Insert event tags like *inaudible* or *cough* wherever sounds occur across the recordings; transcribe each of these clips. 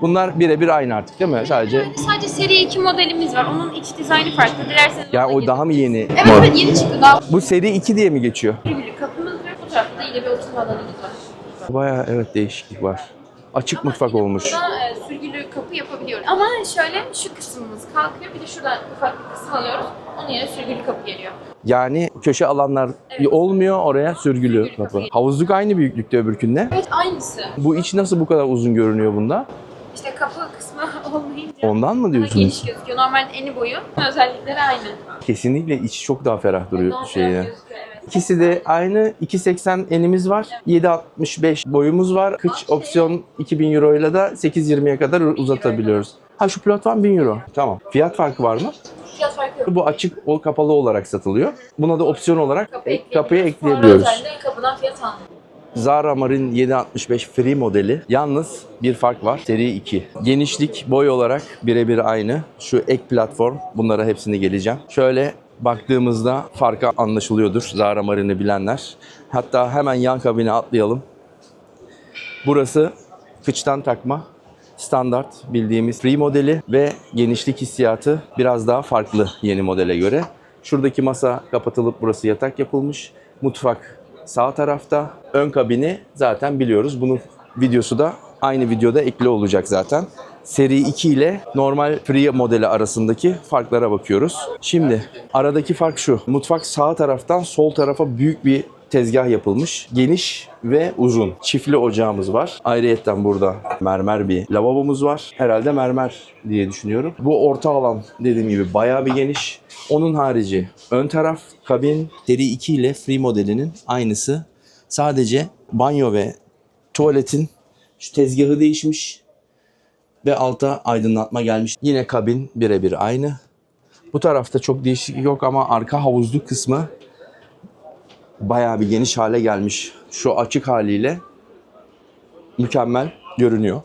Bunlar birebir aynı artık değil mi? Sadece sadece seri 2 modelimiz var. Onun iç dizaynı farklı. Dilerseniz ya ona o daha mı yeni? Evet evet yeni çıktı daha. Bu seri 2 diye mi geçiyor? Sürgülü kapımız var. Bu tarafta da yine bir oturma alanımız var. Bayağı evet değişiklik var. Açık mutfak olmuş. Burada e, sürgülü kapı yapabiliyoruz. Ama şöyle şu kısmımız kalkıyor. Bir de şuradan ufak bir kısım alıyoruz. Onun yerine sürgülü kapı geliyor. Yani köşe alanlar Evet. olmuyor oraya sürgülü Sürgülü kapı. kapı. Havuzluk aynı büyüklükte öbürkünde. Evet aynısı. Bu iç nasıl bu kadar uzun görünüyor bunda? İşte kapı kısmı *laughs* olmayınca Ondan mı daha diyorsunuz? geniş gözüküyor. Normalde eni boyu *laughs* özellikleri aynı. Kesinlikle içi çok daha ferah duruyor Daha ferah gözüküyor, evet. İkisi de aynı 2.80 enimiz var. 7.65 boyumuz var. Kıç opsiyon 2000 euro ile de 8.20'ye kadar uzatabiliyoruz. Ha şu platform 1000 euro. Tamam. Fiyat farkı var mı? Fiyat farkı yok. Bu açık, o kapalı olarak satılıyor. Buna da opsiyon olarak Kapı ek- kapıya ekleyebiliyoruz. Sonra ekleyebiliyoruz. özellikle kapıdan fiyat almıyor. Zara Marine 765 Free modeli. Yalnız bir fark var. Seri 2. Genişlik, boy olarak birebir aynı. Şu ek platform. Bunlara hepsini geleceğim. Şöyle baktığımızda farkı anlaşılıyordur Zara Marine'i bilenler. Hatta hemen yan kabine atlayalım. Burası kıçtan takma standart bildiğimiz free modeli ve genişlik hissiyatı biraz daha farklı yeni modele göre. Şuradaki masa kapatılıp burası yatak yapılmış. Mutfak sağ tarafta. Ön kabini zaten biliyoruz. Bunun videosu da aynı videoda ekli olacak zaten. Seri 2 ile normal free modeli arasındaki farklara bakıyoruz. Şimdi aradaki fark şu. Mutfak sağ taraftan sol tarafa büyük bir tezgah yapılmış. Geniş ve uzun. Çiftli ocağımız var. Ayrıyetten burada mermer bir lavabomuz var. Herhalde mermer diye düşünüyorum. Bu orta alan dediğim gibi bayağı bir geniş. Onun harici ön taraf kabin seri 2 ile free modelinin aynısı. Sadece banyo ve tuvaletin şu tezgahı değişmiş ve alta aydınlatma gelmiş. Yine kabin birebir aynı. Bu tarafta çok değişiklik yok ama arka havuzluk kısmı bayağı bir geniş hale gelmiş. Şu açık haliyle mükemmel görünüyor.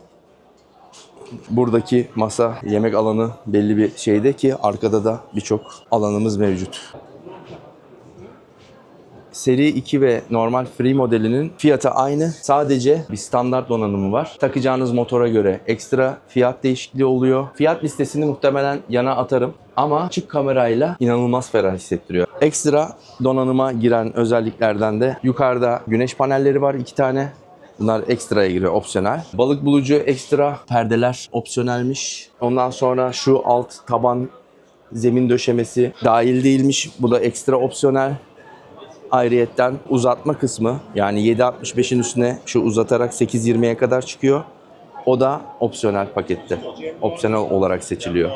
Buradaki masa yemek alanı belli bir şeyde ki arkada da birçok alanımız mevcut. Seri 2 ve normal free modelinin fiyatı aynı. Sadece bir standart donanımı var. Takacağınız motora göre ekstra fiyat değişikliği oluyor. Fiyat listesini muhtemelen yana atarım. Ama açık kamerayla inanılmaz ferah hissettiriyor. Ekstra donanıma giren özelliklerden de yukarıda güneş panelleri var iki tane. Bunlar ekstraya giriyor, opsiyonel. Balık bulucu ekstra perdeler opsiyonelmiş. Ondan sonra şu alt taban zemin döşemesi dahil değilmiş. Bu da ekstra opsiyonel. Ayrıyetten uzatma kısmı yani 7.65'in üstüne şu uzatarak 8.20'ye kadar çıkıyor. O da opsiyonel pakette. Opsiyonel olarak seçiliyor.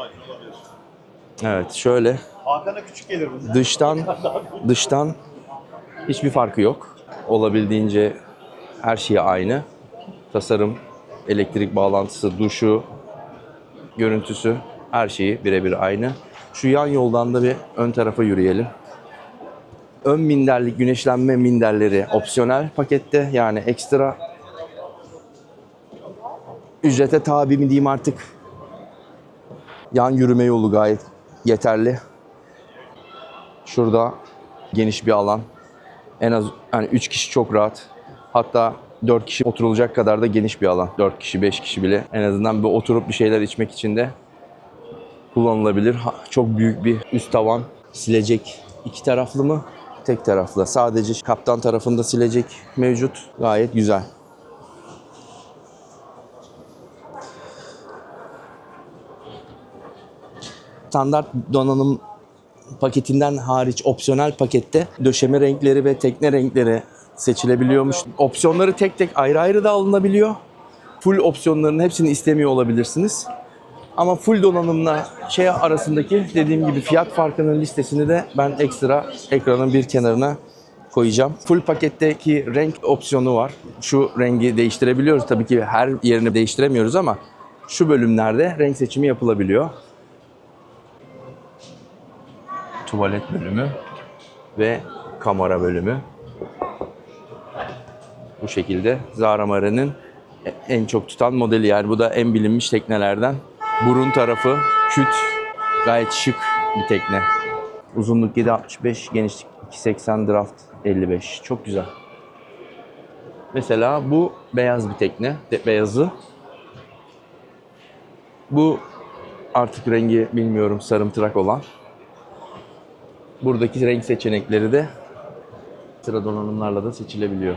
Evet şöyle Hakan'a küçük gelir bu. dıştan dıştan hiçbir farkı yok. Olabildiğince her şey aynı. Tasarım, elektrik bağlantısı, duşu, görüntüsü her şeyi birebir aynı. Şu yan yoldan da bir ön tarafa yürüyelim. Ön minderlik güneşlenme minderleri opsiyonel pakette yani ekstra ücrete tabi mi diyeyim artık. Yan yürüme yolu gayet yeterli. Şurada geniş bir alan. En az yani 3 kişi çok rahat. Hatta 4 kişi oturulacak kadar da geniş bir alan. 4 kişi, 5 kişi bile en azından bir oturup bir şeyler içmek için de kullanılabilir. Çok büyük bir üst tavan. Silecek iki taraflı mı? Tek taraflı. Sadece kaptan tarafında silecek mevcut. Gayet güzel. Standart donanım paketinden hariç opsiyonel pakette döşeme renkleri ve tekne renkleri seçilebiliyormuş. Opsiyonları tek tek ayrı ayrı da alınabiliyor. Full opsiyonların hepsini istemiyor olabilirsiniz. Ama full donanımla şey arasındaki dediğim gibi fiyat farkının listesini de ben ekstra ekranın bir kenarına koyacağım. Full paketteki renk opsiyonu var. Şu rengi değiştirebiliyoruz. Tabii ki her yerini değiştiremiyoruz ama şu bölümlerde renk seçimi yapılabiliyor. Tuvalet bölümü ve kamera bölümü. Bu şekilde Zara Marine'in en çok tutan modeli yani bu da en bilinmiş teknelerden. Burun tarafı küt gayet şık bir tekne. Uzunluk 7.65, genişlik 2.80, draft 55. Çok güzel. Mesela bu beyaz bir tekne. De- beyazı. Bu artık rengi bilmiyorum sarımtırak olan. Buradaki renk seçenekleri de sıra donanımlarla da seçilebiliyor.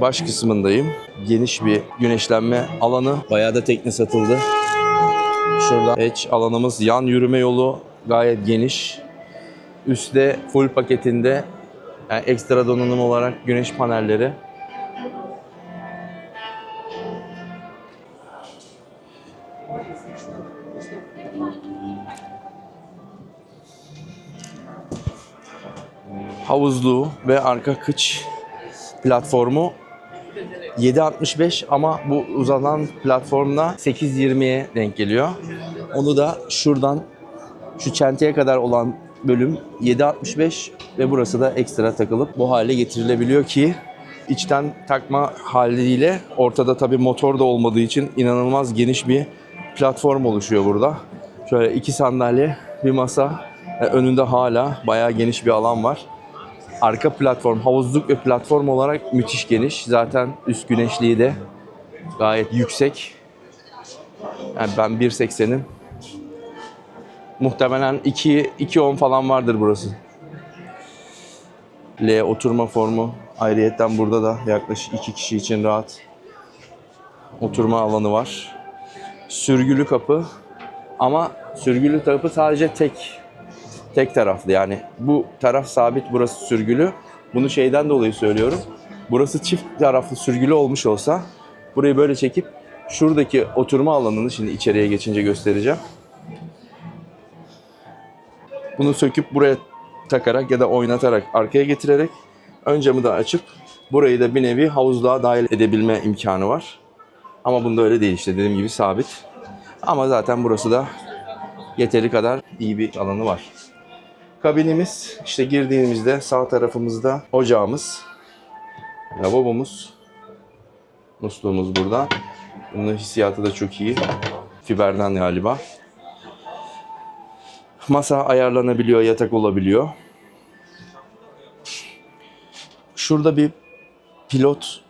Baş kısmındayım. Geniş bir güneşlenme alanı. Bayağı da tekne satıldı. Şurada hatch alanımız yan yürüme yolu gayet geniş. Üstte full paketinde yani ekstra donanım olarak güneş panelleri. Havuzluğu ve arka kıç platformu 7.65 ama bu uzanan platformla 8.20'ye denk geliyor. Onu da şuradan şu çenteye kadar olan bölüm 7.65 ve burası da ekstra takılıp bu hale getirilebiliyor ki içten takma haliyle ortada tabi motor da olmadığı için inanılmaz geniş bir platform oluşuyor burada. Şöyle iki sandalye, bir masa, önünde hala bayağı geniş bir alan var. Arka platform, havuzluk ve platform olarak müthiş geniş. Zaten üst güneşliği de gayet yüksek. Yani ben 1.80'im. Muhtemelen 2 2.10 falan vardır burası. L oturma formu. Ayrıyetten burada da yaklaşık 2 kişi için rahat oturma alanı var. Sürgülü kapı. Ama sürgülü kapı sadece tek tek taraflı yani bu taraf sabit burası sürgülü. Bunu şeyden dolayı söylüyorum. Burası çift taraflı sürgülü olmuş olsa burayı böyle çekip şuradaki oturma alanını şimdi içeriye geçince göstereceğim. Bunu söküp buraya takarak ya da oynatarak arkaya getirerek ön camı da açıp burayı da bir nevi havuzluğa dahil edebilme imkanı var. Ama bunda öyle değil işte dediğim gibi sabit. Ama zaten burası da yeteri kadar iyi bir alanı var. Kabinimiz işte girdiğimizde sağ tarafımızda ocağımız, lavabomuz, musluğumuz burada. Bunun hissiyatı da çok iyi. Fiberden galiba. Masa ayarlanabiliyor, yatak olabiliyor. Şurada bir pilot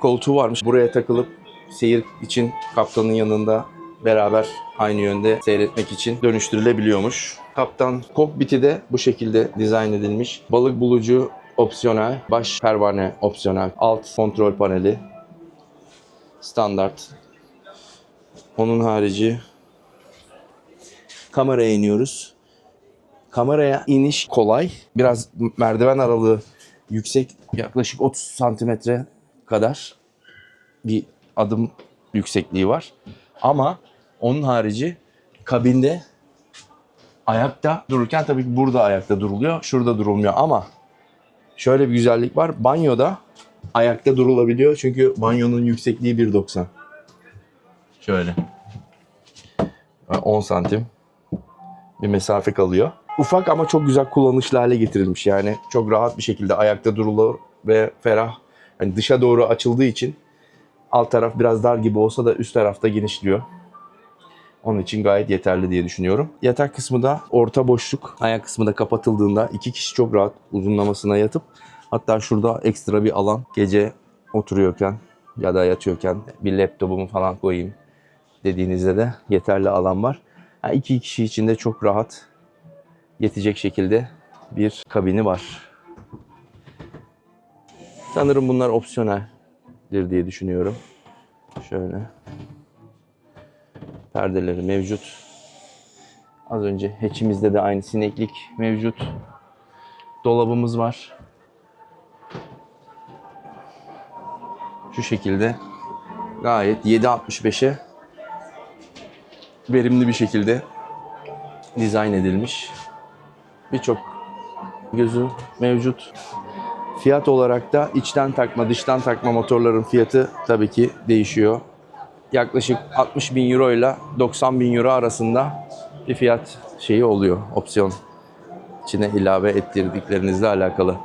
koltuğu varmış. Buraya takılıp seyir için kaptanın yanında beraber aynı yönde seyretmek için dönüştürülebiliyormuş. Kaptan kokpiti de bu şekilde dizayn edilmiş. Balık bulucu opsiyonel, baş pervane opsiyonel, alt kontrol paneli standart. Onun harici kameraya iniyoruz. Kameraya iniş kolay. Biraz merdiven aralığı yüksek. Yaklaşık 30 santimetre kadar bir adım yüksekliği var. Ama onun harici kabinde ayakta dururken tabii ki burada ayakta duruluyor. Şurada durulmuyor ama şöyle bir güzellik var. Banyoda ayakta durulabiliyor. Çünkü banyonun yüksekliği 1.90. Şöyle. 10 santim bir mesafe kalıyor. Ufak ama çok güzel kullanışlı hale getirilmiş. Yani çok rahat bir şekilde ayakta durulur ve ferah. Yani dışa doğru açıldığı için alt taraf biraz dar gibi olsa da üst tarafta genişliyor. Onun için gayet yeterli diye düşünüyorum. Yatak kısmı da orta boşluk. Ayak kısmı da kapatıldığında iki kişi çok rahat uzunlamasına yatıp hatta şurada ekstra bir alan gece oturuyorken ya da yatıyorken bir laptopumu falan koyayım dediğinizde de yeterli alan var. Yani iki kişi için de çok rahat yetecek şekilde bir kabini var. Sanırım bunlar opsiyoneldir diye düşünüyorum. Şöyle. Perdeleri mevcut. Az önce hatch'imizde de aynı sineklik mevcut. Dolabımız var. Şu şekilde gayet 7.65'e verimli bir şekilde dizayn edilmiş. Birçok gözü mevcut. Fiyat olarak da içten takma, dıştan takma motorların fiyatı tabii ki değişiyor. Yaklaşık 60 bin euro ile 90 bin euro arasında bir fiyat şeyi oluyor, opsiyon içine ilave ettirdiklerinizle alakalı.